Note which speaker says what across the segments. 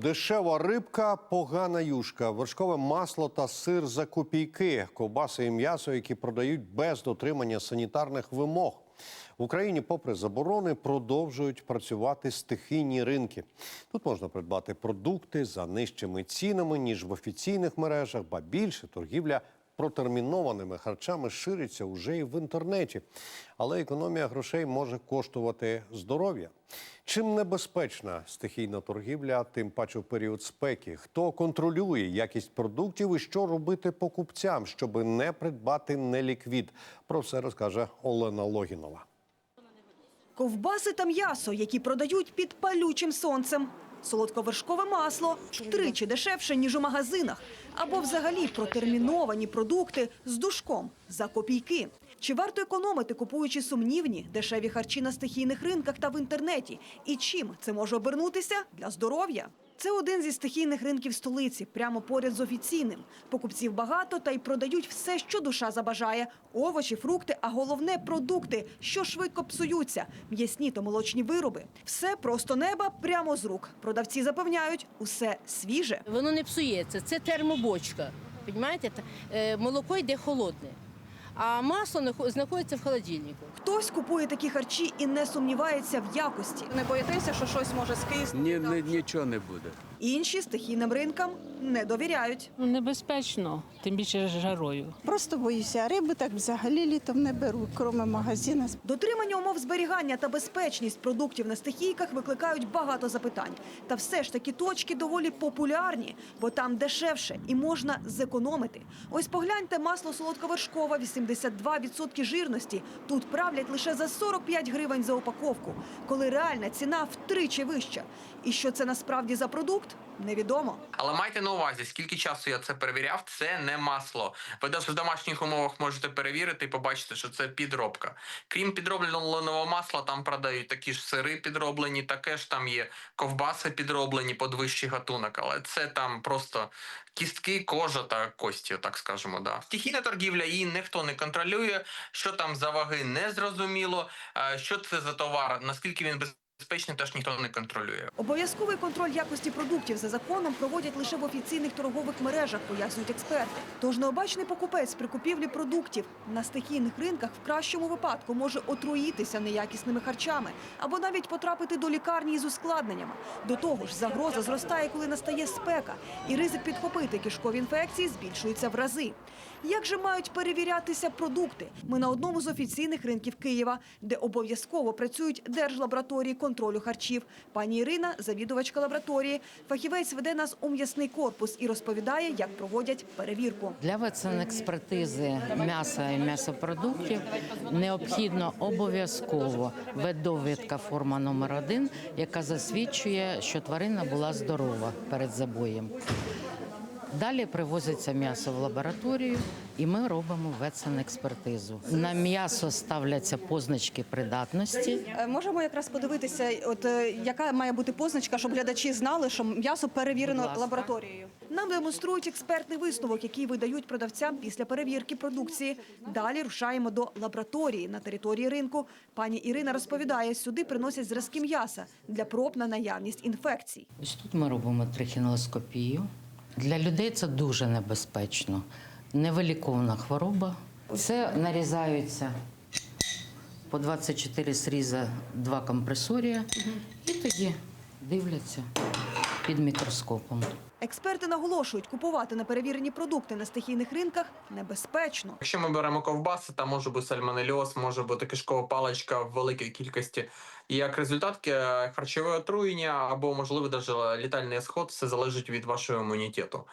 Speaker 1: Дешева рибка, погана юшка, вершкове масло та сир за копійки, ковбаси і м'ясо, які продають без дотримання санітарних вимог. В Україні, попри заборони, продовжують працювати стихійні ринки. Тут можна придбати продукти за нижчими цінами ніж в офіційних мережах, ба більше торгівля протермінованими харчами шириться уже і в інтернеті. Але економія грошей може коштувати здоров'я. Чим небезпечна стихійна торгівля, тим паче в період спеки? Хто контролює якість продуктів і що робити покупцям, щоб не придбати неліквід? Про все розкаже Олена Логінова.
Speaker 2: Ковбаси та м'ясо, які продають під палючим сонцем. Солодковершкове масло втричі дешевше, ніж у магазинах. Або взагалі протерміновані продукти з душком за копійки. Чи варто економити, купуючи сумнівні, дешеві харчі на стихійних ринках та в інтернеті? І чим це може обернутися для здоров'я? Це один зі стихійних ринків столиці, прямо поряд з офіційним. Покупців багато та й продають все, що душа забажає: овочі, фрукти, а головне продукти, що швидко псуються, м'ясні та молочні вироби. Все просто неба прямо з рук. Продавці запевняють, усе свіже.
Speaker 3: Воно не псується, це термобочка. Понімаєте? Е, Молоко йде холодне, а масло знаходиться в холодильнику.
Speaker 2: Хтось купує такі харчі і не сумнівається в якості.
Speaker 4: Не боїтеся, що щось може скиснути?
Speaker 5: Ні, ні, нічого не буде.
Speaker 2: Інші стихійним ринкам не довіряють.
Speaker 6: Ну, небезпечно, тим більше жарою.
Speaker 7: Просто боюся риби, так взагалі літом не беру, крім магазину.
Speaker 2: Дотримання умов зберігання та безпечність продуктів на стихійках викликають багато запитань. Та все ж такі точки доволі популярні, бо там дешевше і можна зекономити. Ось погляньте масло солодковершкова 18 72% жирності. Тут правлять лише за 45 гривень за упаковку, коли реальна ціна втричі вища. І що це насправді за продукт? Невідомо,
Speaker 8: але майте на увазі, скільки часу я це перевіряв, це не масло. Ви навіть в домашніх умовах можете перевірити і побачити, що це підробка. Крім підробленого масла, там продають такі ж сири підроблені, таке ж там є ковбаси підроблені під вищий гатунок. Але це там просто кістки, кожа та кості, так скажемо. Да. Стихійна торгівля її ніхто не контролює. Що там за ваги, не зрозуміло. Е, Що це за товар, наскільки він безпечний, теж ніхто не контролює.
Speaker 2: Обов'язковий контроль якості продуктів за законом проводять лише в офіційних торгових мережах, пояснюють експерти. Тож необачний покупець при купівлі продуктів на стихійних ринках в кращому випадку може отруїтися неякісними харчами або навіть потрапити до лікарні із ускладненнями. До того ж, загроза зростає, коли настає спека, і ризик підхопити кишкові інфекції збільшується в рази. Як же мають перевірятися продукти? Ми на одному з офіційних ринків Києва, де обов'язково працюють держлабораторії контролю харчів. Пані Ірина, завідувачка лабораторії, фахівець веде нас у м'ясний корпус і розповідає, як проводять перевірку.
Speaker 9: Для ветсанекспертизи м'яса і м'ясопродуктів необхідно обов'язково ведовідка форма номер один, яка засвідчує, що тварина була здорова перед забоєм. Далі привозиться м'ясо в лабораторію, і ми робимо ветсанекспертизу. На м'ясо ставляться позначки придатності.
Speaker 4: Е, Можемо якраз подивитися, от е, яка має бути позначка, щоб глядачі знали, що м'ясо перевірено лабораторією.
Speaker 2: Нам демонструють експертний висновок, який видають продавцям після перевірки продукції. Далі рушаємо до лабораторії на території ринку. Пані Ірина розповідає, сюди приносять зразки м'яса для проб на наявність інфекцій.
Speaker 9: Ось тут ми робимо трихінелоскопію. Для людей це дуже небезпечно. Невиліковна хвороба. Це нарізаються по 24 сріза, два компресорія, і тоді дивляться під мікроскопом.
Speaker 2: Експерти наголошують, купувати неперевірені продукти на стихійних ринках небезпечно.
Speaker 8: Якщо ми беремо ковбаси, там може бути сальмонельоз, може бути кишкова паличка в великій кількості. І як результат е, харчове отруєння або, можливо, навіть літальний сход, все залежить від вашого імунітету.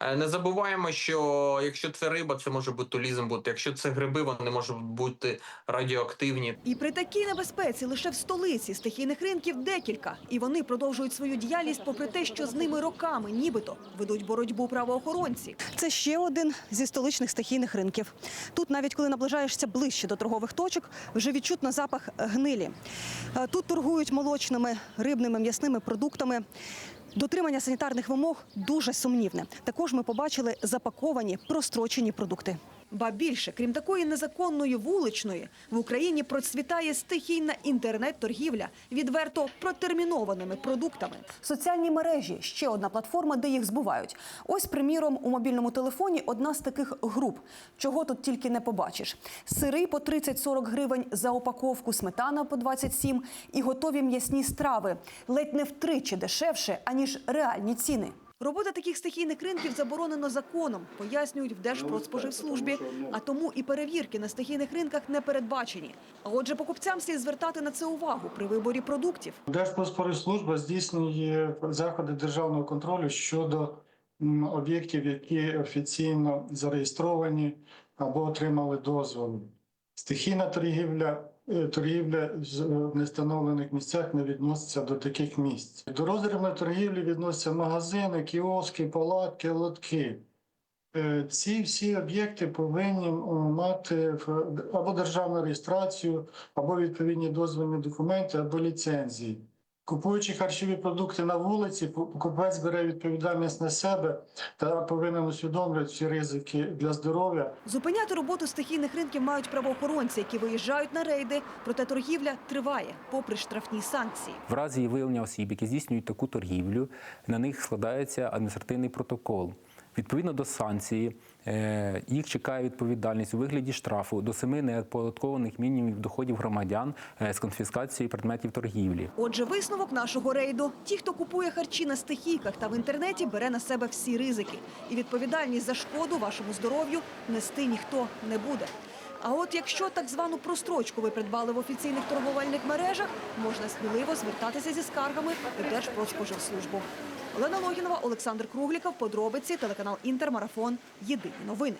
Speaker 8: Е, Не забуваємо, що якщо це риба, це може ботулізм бути. Якщо це гриби, вони можуть бути радіоактивні.
Speaker 2: І при такій небезпеці лише в столиці стихійних ринків декілька. І вони продовжують свою діяльність попри те, що з ними роками нібито ведуть боротьбу правоохоронці.
Speaker 4: Це ще один зі столичних стихійних ринків. Тут, навіть коли наближаєшся ближче до торгових точок, вже відчутно запах гнилі. Е, Тут торгують молочними, рибними, м'ясними продуктами. Дотримання санітарних вимог дуже сумнівне. Також ми побачили запаковані прострочені продукти.
Speaker 2: Ба більше, крім такої незаконної вуличної, в Україні процвітає стихійна інтернет-торгівля відверто протермінованими продуктами. Соціальні мережі ще одна платформа, де їх збувають. Ось, приміром, у мобільному телефоні одна з таких груп. Чого тут тільки не побачиш: сири по 30-40 гривень за упаковку, сметана по 27 і готові м'ясні страви ледь не втричі дешевше аніж реальні ціни. Робота таких стихійних ринків заборонено законом, пояснюють в Держпродспоживслужбі, а тому і перевірки на стихійних ринках не передбачені. А отже, покупцям слід звертати на це увагу при виборі продуктів.
Speaker 5: Держпродспоживслужба здійснює заходи державного контролю щодо об'єктів, які офіційно зареєстровані або отримали дозволи. Стихійна торгівля, торгівля з- в нестановлених місцях не відноситься до таких місць. До роздрібної торгівлі відносяться магазини, кіоски, палатки, лотки. Е, Ці всі об'єкти повинні мати або державну реєстрацію, або відповідні дозвільні документи, або ліцензії. Купуючи харчові продукти на вулиці, покупець бере відповідальність на себе та повинен усвідомлювати всі ризики для здоров'я
Speaker 2: Зупиняти роботу стихійних ринків мають правоохоронці, які виїжджають на рейди. Проте торгівля триває, попри штрафні санкції.
Speaker 10: В разі виявлення осіб, які здійснюють таку торгівлю, на них складається адміністративний протокол. Відповідно до санкції, е, їх чекає відповідальність у вигляді штрафу до семи неоподаткованих мінімумів доходів громадян е, з конфіскацією предметів торгівлі.
Speaker 2: Отже, висновок нашого рейду: ті, хто купує харчі на стихійках та в інтернеті, бере на себе всі ризики, і відповідальність за шкоду вашому здоров'ю нести ніхто не буде. А от якщо так звану прострочку ви придбали в офіційних торговельних мережах, можна сміливо звертатися зі скаргами в Держпродспоживслужбу. Олена Логінова, Олександр Кругліков, подробиці, телеканал Інтермарафон. Єдині новини.